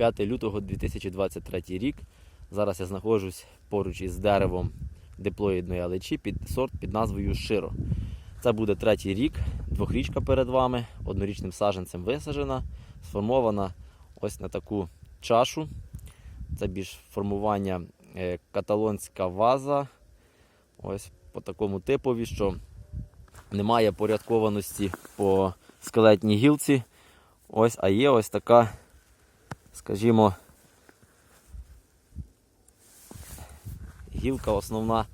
5 лютого 2023 рік. Зараз я знаходжусь поруч із деревом диплоїдної алечі під сорт під назвою Широ. Це буде третій рік, двохрічка перед вами, однорічним саджанцем висаджена, сформована ось на таку чашу. Це більш формування е, каталонська ваза. Ось по такому типові, що немає порядкованості по скелетній гілці. Ось, а є ось така, скажімо, гілка основна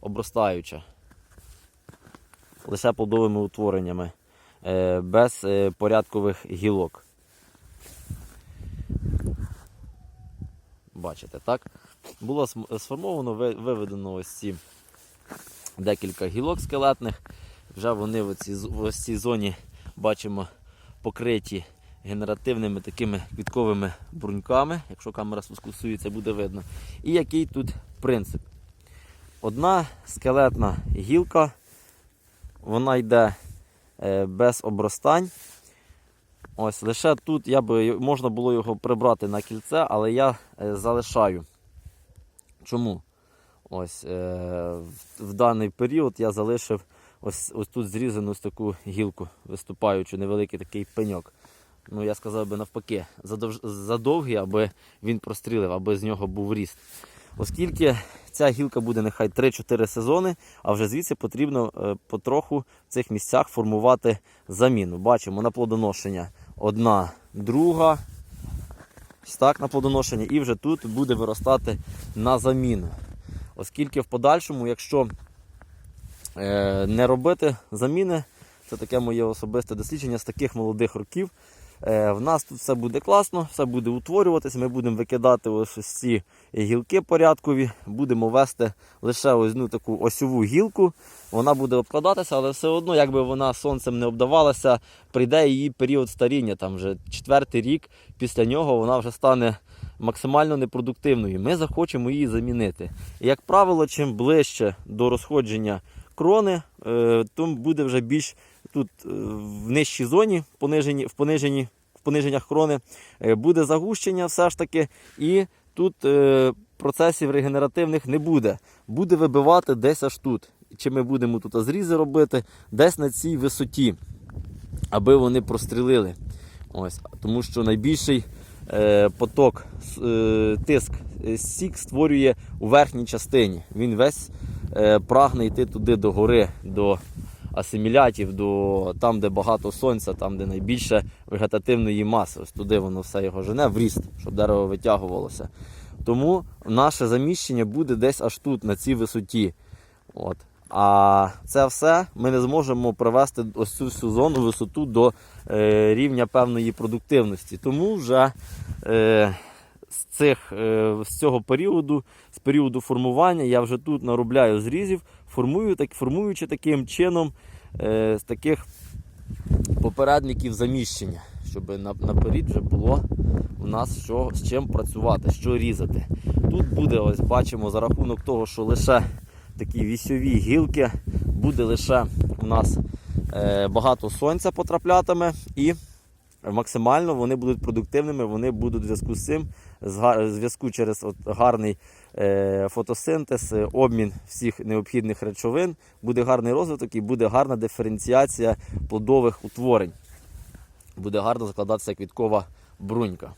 обростаюча. Лише плодовими утвореннями, е, без е, порядкових гілок. Бачите, так? Було сформовано, виведено ось ці декілька гілок скелетних. Вже вони в ось цій зоні бачимо покриті генеративними такими квітковими бруньками. Якщо камера сфокусується, буде видно. І який тут принцип? Одна скелетна гілка, вона йде е, без обростань. Ось лише тут я би можна було його прибрати на кільце, але я е, залишаю. Чому? Ось е, в, даний період я залишив ось, ось тут зрізану ось таку гілку, виступаючу, невеликий такий пеньок. Ну, я сказав би навпаки, задовгий, аби він прострілив, аби з нього був ріст. Оскільки ця гілка буде нехай 3-4 сезони, а вже звідси потрібно е, потроху в цих місцях формувати заміну. Бачимо на плодоношення одна, друга. Ось так на плодоношення, і вже тут буде виростати на заміну. Оскільки в подальшому, якщо е, не робити заміни, це таке моє особисте дослідження з таких молодих років. Е, в нас тут все буде класно, все буде утворюватися. Ми будемо викидати ось ось ці гілки порядкові, будемо вести лише ось ну, таку осьову гілку. Вона буде обкладатися, але все одно, якби вона сонцем не обдавалася, прийде її період старіння. Там вже четвертий рік. Після нього вона вже стане максимально непродуктивною. Ми захочемо її замінити. І, як правило, чим ближче до розходження крони, е, тим буде вже більш тут е, в нижчій зоні, в пониженні, в пониженні, в пониженнях крони, е, буде загущення все ж таки, і тут е, процесів регенеративних не буде. Буде вибивати десь аж тут. Чи ми будемо тут зрізи робити, десь на цій висоті, аби вони прострілили. Ось, тому що найбільший е, поток, е, тиск сік створює у верхній частині. Він весь е, прагне йти туди до гори, до асимілятів, до там, де багато сонця, там, де найбільше вегетативної маси. Ось туди воно все його жене в ріст, щоб дерево витягувалося. Тому наше заміщення буде десь аж тут, на цій висоті. От. А це все ми не зможемо привести ось цю всю зону висоту до е, рівня певної продуктивності. Тому вже е, з, цих, е, з цього періоду, з періоду формування, я вже тут наробляю зрізів, формую, так, формуючи таким чином е, з таких попередників заміщення, щоб на, наперед вже було у нас що, з чим працювати, що різати. Тут буде, ось бачимо, за рахунок того, що лише такі вісьові гілки, буде лише у нас е, багато сонця потраплятиме і максимально вони будуть продуктивними, вони будуть в зв'язку з цим, зв'язку через от гарний е, фотосинтез, е, обмін всіх необхідних речовин, буде гарний розвиток і буде гарна диференціація плодових утворень. Буде гарно закладатися квіткова брунька.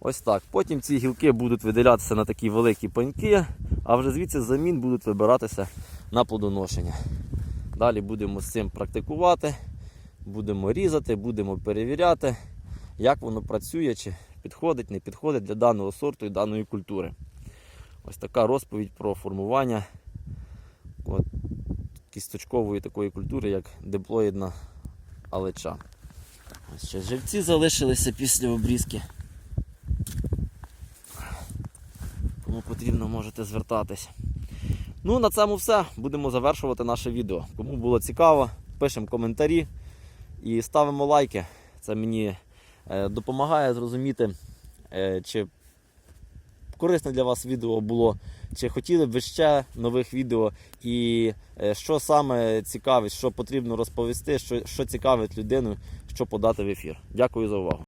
Ось так. Потім ці гілки будуть виділятися на такі великі пеньки, а вже звідси замін будуть вибиратися на плодоношення. Далі будемо з цим практикувати, будемо різати, будемо перевіряти, як воно працює, чи підходить, не підходить для даного сорту і даної культури. Ось така розповідь про формування от, кісточкової такої культури, як диплоїдна алеча. Ось ще живці залишилися після обрізки. Кому потрібно, можете звертатись. Ну, на цьому все. Будемо завершувати наше відео. Кому було цікаво, пишемо коментарі і ставимо лайки. Це мені е, допомагає зрозуміти, е, чи корисне для вас відео було, чи хотіли б ви ще нових відео, і е, що саме цікавить, що потрібно розповісти, що, що цікавить людину, що подати в ефір. Дякую за увагу.